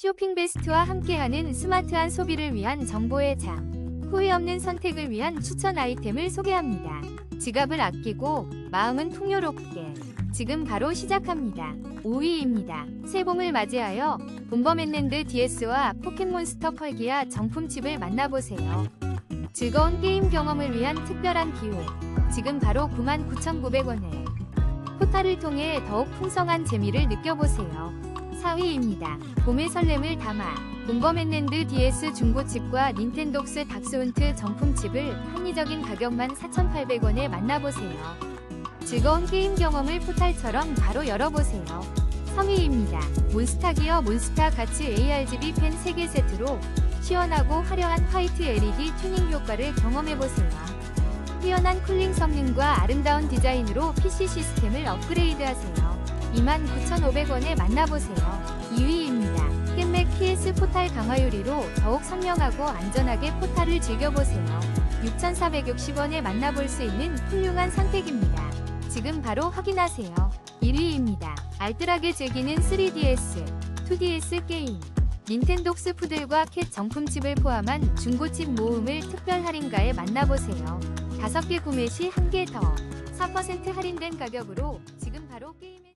쇼핑 베스트와 함께하는 스마트한 소비를 위한 정보의 장. 후회 없는 선택을 위한 추천 아이템을 소개합니다. 지갑을 아끼고 마음은 풍요롭게. 지금 바로 시작합니다. 5위입니다. 새봄을 맞이하여 본범앤랜드 DS와 포켓몬스터 펄기아 정품칩을 만나보세요. 즐거운 게임 경험을 위한 특별한 기회. 지금 바로 99,900원에 포탈을 통해 더욱 풍성한 재미를 느껴보세요. 4위입니다. 봄의 설렘을 담아 본범앤랜드 DS 중고칩과 닌텐독스 닥스훈트 정품칩을 합리적인 가격만 4,800원에 만나보세요. 즐거운 게임 경험을 포탈처럼 바로 열어보세요. 3위입니다. 몬스타 기어 몬스타 가츠 ARGB 펜 3개 세트로 시원하고 화려한 화이트 LED 튜닝 효과를 경험해보세요. 뛰어난 쿨링 성능과 아름다운 디자인으로 PC 시스템을 업그레이드하세요. 29,500원에 만나보세요. 2위입니다. 캔맥 PS 포탈 강화 유리로 더욱 선명하고 안전하게 포탈을 즐겨보세요. 6,460원에 만나볼 수 있는 훌륭한 선택입니다. 지금 바로 확인하세요. 1위입니다. 알뜰하게 즐기는 3DS, 2DS 게임. 닌텐독스 푸들과 캣 정품칩을 포함한 중고칩 모음을 특별 할인가에 만나보세요. 5개 구매 시 1개 더. 4% 할인된 가격으로 지금 바로 게임